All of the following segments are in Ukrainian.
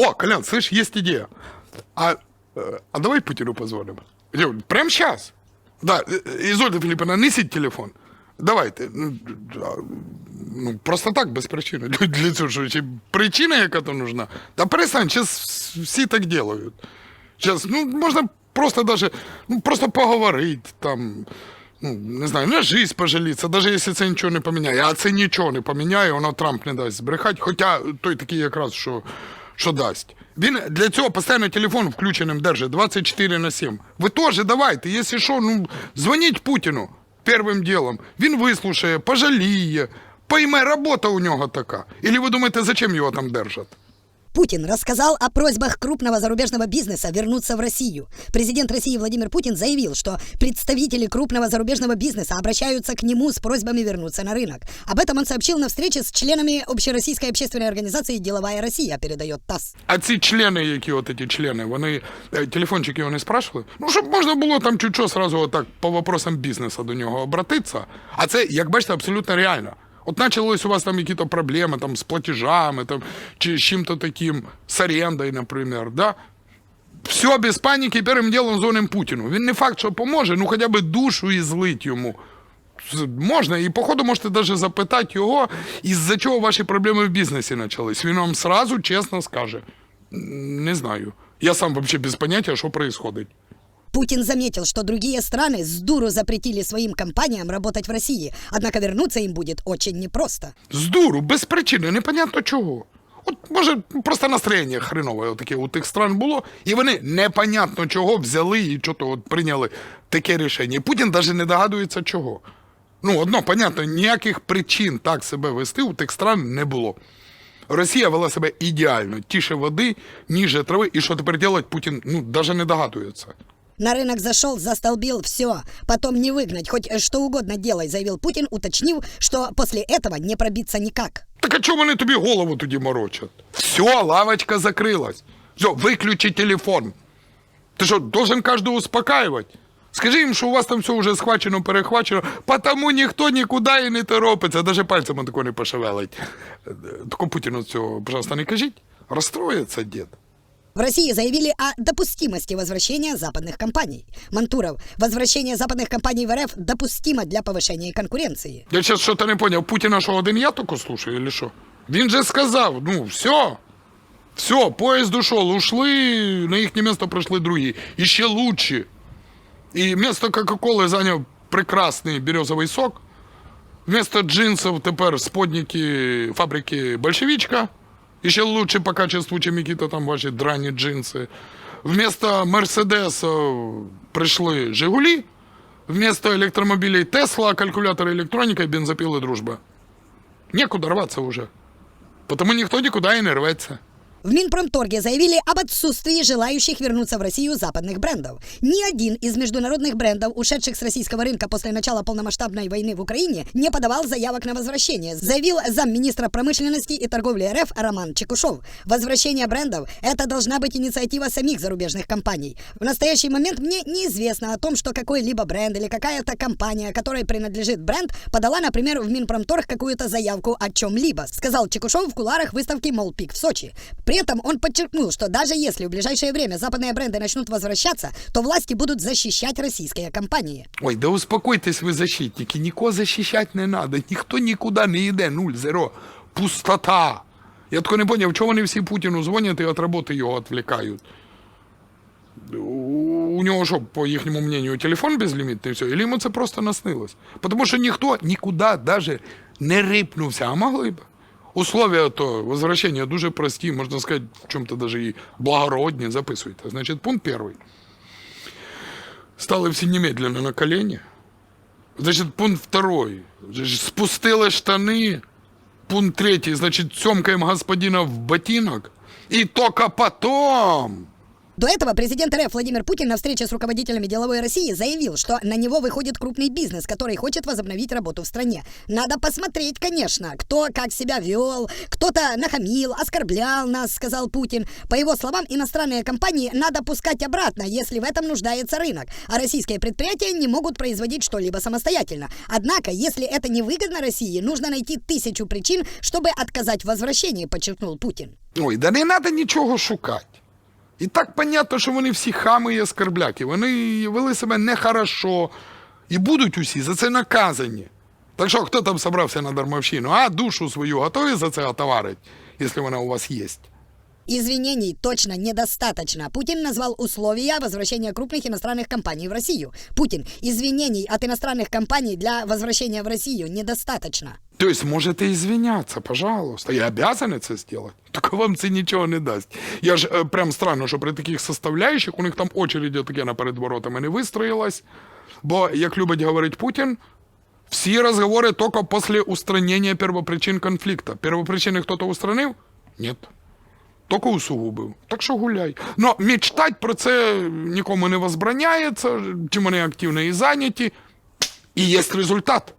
О, Колян, слышь, есть идея. А, э, а давай Путину позвоним. Я, Прямо сейчас. Да, э, Изольда Филипповна, несіть телефон. Давайте. Ну, а, ну, просто так, без причини. Для- Для цього що, чи причина яка-то нужна? Та перестань, зараз всі так делають. Сейчас, ну, можна просто даже, ну, просто поговорити, там, ну, не знаю, на жизнь пожалітися, навіть якщо це нічого не поміняє. А це нічого не поміняє, воно Трамп не дасть збрехати, хоча той такий якраз, що, що дасть. Він для цього постійно телефон включеним держить 24 на 7. Ви теж давайте, якщо що, ну, дзвоніть Путіну першим ділом. Він вислушає, пожаліє, пойме, робота у нього така. Ілі ви думаєте, зачем його там держать? Путин рассказал о просьбах крупного зарубежного бизнеса вернуться в Россию. Президент России Владимир Путин заявил, что представители крупного зарубежного бизнеса обращаются к нему с просьбами вернуться на рынок. Об этом он сообщил на встрече с членами Общероссийской общественной организации «Деловая Россия», передает ТАСС. А ці члени, які от ці члени, вони е, телефончики вони спрашивали? Ну, щоб можна було там чуть що сразу отак по вопросам бізнесу до нього обратитися. А це, як бачите, абсолютно реально. От почалось у вас там проблеми там, з платежами, там, чи з чим-то таким, з орендою, наприклад, да? Все без паніки, першим ділом дзвоним Путіну. Він не факт, що поможе, ну хоча б душу і злить йому. Можна, і походу можете навіть запитати його, із-за чого ваші проблеми в бізнесі почались. Він вам сразу чесно скаже. Не знаю. Я сам вообще без поняття, що происходит. Путин заметил, что другие страны с дуру запретили своим компаниям работать в России, однако вернуться им будет очень непросто. З дуру, без причини, непонятно чого. От може просто настроєння хренове таке у тих стран було, і вони непонятно чого взяли і чого от прийняли таке рішення. Путін навіть не догадується чого. Ну, одно, понятно, ніяких причин так себе вести у тих стран не було. Росія вела себе ідеально, тіше води, ніже трави, і що тепер робити, Путін ну, навіть не догадується. На рынок зашел, застолбил, все. Потом не выгнать, хоть что угодно делай, заявил Путин, уточнив, что после этого не пробиться никак. Так а чого вони тобі голову тоді морочать? Все, лавочка закрилась. Все, виключи телефон. Ти що, должен кожного успокаивать? Скажи їм, що у вас там все вже схвачено, перехвачено, потому ніхто нікуди і не торопиться, навіть пальцем тако не пошевелить. Е, Тако Путіну цього, пожалуйста, не кажіть. Розстроїться дід. В России заявили о допустимости возвращения западных компаний. Мантуров, возвращение западных компаний в РФ допустимо для повышения конкуренции. Я зараз щось не поняв, Путіна що один я тільки слушаю, или що? Він же сказав, ну, все. Все, поїзд ушел, ушли, на їхнє місто прийшли другі. І ще лучші. І місто Кока-Коли зайняв прекрасний березовий сок. Вместо джинсів тепер сподники фабрики Большевичка. І ще лучше по качеству, чим які-то там ваші драні джинси. Вместо Мерседесів прийшли Жигулі. Вместо электромобилей Тесла, калькулятор электроника и бензопилы дружба. Некуда рваться уже. Потому никто никуда и не рветься. В Минпромторге заявили об отсутствии желающих вернуться в Россию западных брендов. Ни один из международных брендов, ушедших с российского рынка после начала полномасштабной войны в Украине, не подавал заявок на возвращение, заявил замминистра промышленности и торговли РФ Роман Чекушев. Возвращение брендов – это должна быть инициатива самих зарубежных компаний. В настоящий момент мне неизвестно о том, что какой-либо бренд или какая-то компания, которой принадлежит бренд, подала, например, в Минпромторг какую-то заявку о чем-либо, сказал Чекушев в куларах выставки Молпик в Сочи. При этом он подчеркнул, что даже если в ближайшее время западные бренды начнут возвращаться, то власти будут защищать российские компании. Ой, да успокойтесь ви защитники, нікого захищати не надо, ніхто нікуди не йде, нуль, зеро, пустота. Я тако не поняв, чого вони всі Путіну дзвонять і від роботи його відвлікають. У у нього що, по їхньому мнению, телефон безлімітний, все, или йому це просто наснилось? Тому що ніхто нікуди навіть не рипнувся, а могли б. Условия то возвращения дуже прості, можна сказати, в чому-то даже і благородні. Записуйте. Значить, пункт перший. Стали всі немедленно на колені. Значить, пункт второй. Спустили штани. Пункт третій, значить, цьомкаємо господина в ботинок. І тільки потом До этого президент РФ Владимир Путин на встрече с руководителями деловой России заявил, что на него выходит крупный бизнес, который хочет возобновить работу в стране. Надо посмотреть, конечно, кто как себя вел, кто-то нахамил, оскорблял нас, сказал Путин. По его словам, иностранные компании надо пускать обратно, если в этом нуждается рынок, а российские предприятия не могут производить что-либо самостоятельно. Однако, если это не выгодно России, нужно найти тысячу причин, чтобы отказать в возвращении, подчеркнул Путин. Ой, да не треба нічого шукати. І так понятно, що вони всі хами і оскорбляки. Вони вели себе нехорошо. І будуть усі за це наказані. Так що, хто там собрався на дармовщину? А душу свою готові за це отоварить, якщо вона у вас є? Извинений точно недостаточно. Путин назвал условия возвращения крупных иностранных компаний в Россию. Путин, извинений от иностранных компаний для возвращения в Россию недостаточно. То есть можете извиняться, пожалуйста. Я обязаны це сделать. Так вам це нічого не дасть. Я ж е, прям странно, що при таких составляющих у них там очередь таке наперед воротами не вистроїлась. Бо, як любить говорить Путін, всі розговори тільки після устранення первопричин конфлікту. Первопричини хто-то устранив? Ні. Тільки усугубив. Так що гуляй. Но мечтать про це нікому не возбраняється, чим вони активно і зайняті. І є результат.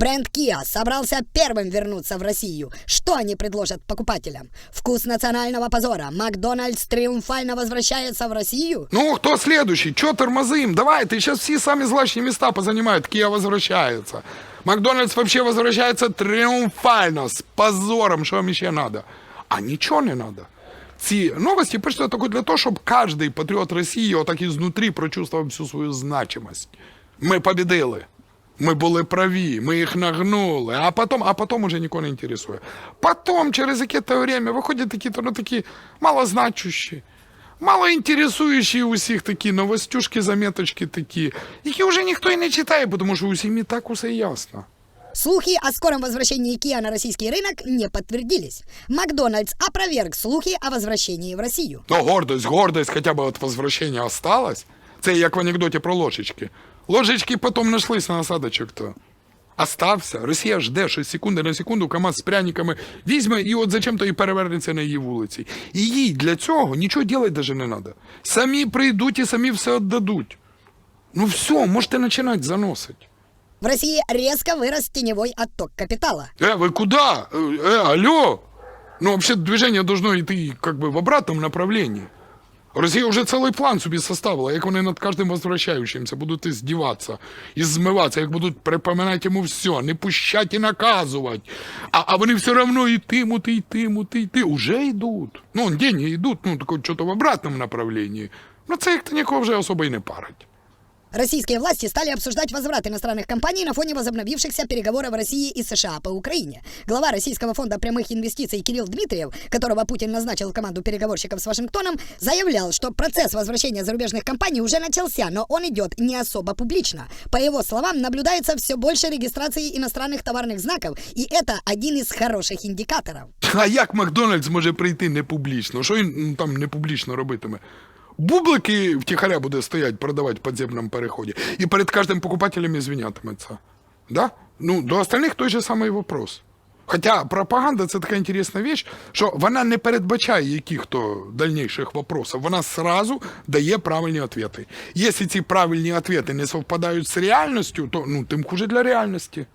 Бренд Kia собрался первым вернуться в Россию. Что они предложат покупателям? Вкус национального позора. Макдональдс триумфально возвращается в Россию? Ну, кто следующий? Че тормозим? Давайте, сейчас все самые злачные места позанимают. Kia возвращается. Макдональдс вообще возвращается триумфально, с позором, что вам еще надо. А ничего не надо. Ці новості пишете тільки для того, щоб кожен патріот Росії отак ізнутрі прочувствував всю свою значимость. Ми побідили. Ми були праві, ми їх нагнули, а потім, а потім уже нікого не інтересує. Потім, через яке-то время, виходять такі, ну, такі малозначущі, малоінтересуючі усіх такі новостюшки, заметочки такі, які вже ніхто і не читає, тому що усім і так усе ясно. Слухи о скором возвращении Kia на российский рынок не подтвердились. Макдональдс опроверг слухи о возвращении в Россию. Ну, гордость, гордость хотя бы от возвращения осталась. Це як в анекдоті про ложечки. Ложечки потім знайшлись на осадочок то. Остався. Росія жде, що з секунди на секунду КАМАЗ з пряниками візьме і от зачем-то і перевернеться на її вулиці. І їй для цього нічого робити навіть не треба. Самі прийдуть і самі все віддадуть. Ну все, можете починати заносити. В России резко вырос теневой отток капитала. Э, вы куда? Э, э, алло! Ну, вообще движение должно идти как бы в обратном направлении. Росія вже цілий план собі составила, як вони над кожним возвращаючимся будуть здіватися і змиватися, як будуть припоминати йому все, не пущать і наказувати. А, а вони все одно йтимуть, йтимуть, йти. Уже йдуть. Ну, деньги йдуть, ну, так, що-то в обратному направленні. Ну, це як-то нікого вже особо і не парить. Российские власти стали обсуждать возврат иностранных компаний на фоне возобновившихся переговоров России и США по Украине. Глава Российского фонда прямых инвестиций Кирилл Дмитриев, которого Путин назначил в команду переговорщиков с Вашингтоном, заявлял, что процесс возвращения зарубежных компаний уже начался, но он идет не особо публично. По его словам, наблюдается все больше регистрации иностранных товарных знаков, и это один из хороших индикаторов. А як Макдональдс може прийти не публічно? Що він ну, там не публічно робитиме? Бублики втихаря буде стоять, продавати в підземному переході. І перед кожним покупателем звінятиметься. Да? Ну, до остальних той же самий вопрос. Хоча пропаганда це така інтересна річ, що вона не передбачає яких-то дальніших вопросів, вона сразу дає правильні відповіді. Якщо ці правильні відповіді не совпадають з реальністю, то ну, тим хуже для реальності.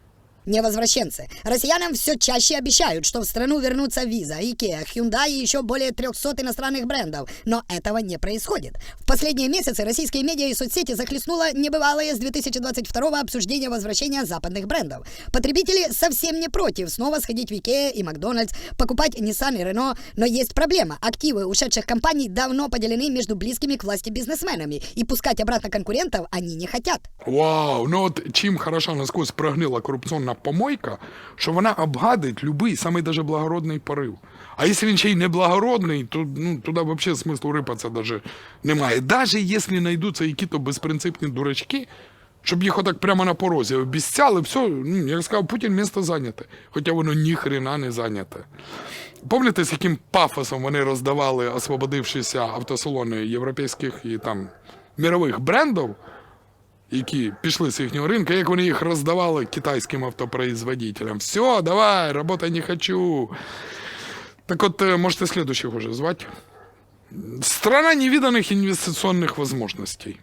Невозвращенцы. Россиянам все чаще обещают, что в страну вернутся Visa, Ikea, Hyundai и еще более 300 иностранных брендов. Но этого не происходит. В последние месяцы российские медиа и соцсети захлестнуло небывалое с 2022 обсуждение возвращения западных брендов. Потребители совсем не против снова сходить в Ikea и Макдональдс, покупать Nissan и Renault. Но есть проблема. Активы ушедших компаний давно поделены между близкими к власти бизнесменами. И пускать обратно конкурентов они не хотят. Вау, ну от чим хороша насквозь прогнила корупційна помойка, що вона обгадить любий, самий даже благородний порив. А якщо він ще й не благородний, то ну, туди взагалі смислу рипатися даже немає. Даже якщо знайдуться які-то безпринципні дурачки, щоб їх отак прямо на порозі обіцяли, все, ну, як сказав Путін, місто зайняте. Хоча воно ніхрена не зайняте. Пам'ятаєте, з яким пафосом вони роздавали освободившися автосалони європейських і там мірових брендів? Які пішли з їхнього ринку, як вони їх роздавали китайським автопроизводителям. Все, давай, роботи не хочу. Так от, е, можете слідуючих уже звати. Страна невиданных инвестиционных возможностей.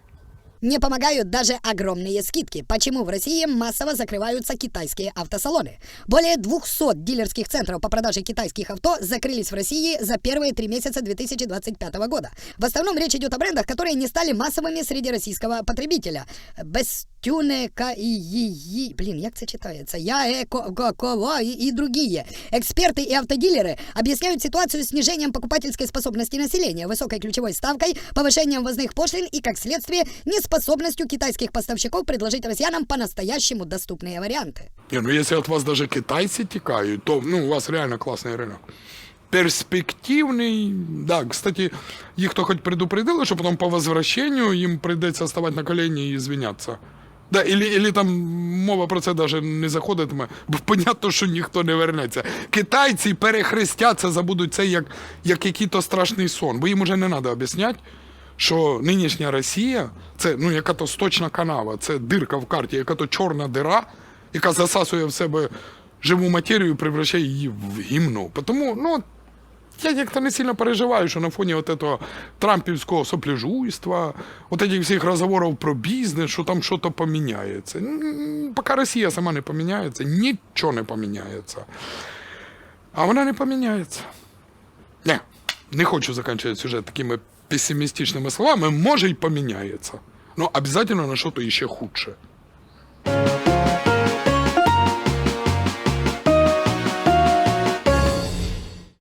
Не помогают даже огромные скидки. Почему в России массово закрываются китайские автосалоны? Более 200 дилерских центров по продаже китайских авто закрылись в России за первые три месяца 2025 года. В основном речь идет о брендах, которые не стали массовыми среди российского потребителя. Бестюне, КИИ, блин, як це читается? Я, Эко, Ко- Кова и, и другие. Эксперты и автодилеры объясняют ситуацию снижением покупательской способности населения, высокой ключевой ставкой, повышением ввозных пошлин и, как следствие, неспособностью китайских поставщиков предложить россиянам по-настоящему доступные варианты. Не, ну если от вас даже китайцы текают, то ну, у вас реально классный рынок. Перспективний, да, кстати, їх то хоч предупредили, що потім по возвращенню їм прийдеться ставати на колені і звиняться. Да, или, или там мова про це навіть не заходитиме, бо понятно, що ніхто не вернеться. Китайці перехрестяться, забудуть це як, як який-то страшний сон, бо їм уже не треба об'ясняти, що нинішня Росія це ну, яка-то сточна канава, це дирка в карті, яка-то чорна дира, яка засасує в себе живу матерію і превращає її в гімно. Тому, ну, я як-то не сильно переживаю, що на фоні от этого трампівського сопляжуйства, от этих всіх розговорів про бізнес, що там щось поміняється. М, Поки Росія сама не поміняється, нічого не поміняється. А вона не поміняється. Не, не хочу закінчувати сюжет такими песимістичними словами. Може й поміняється. Но обязательно на щось іще худше.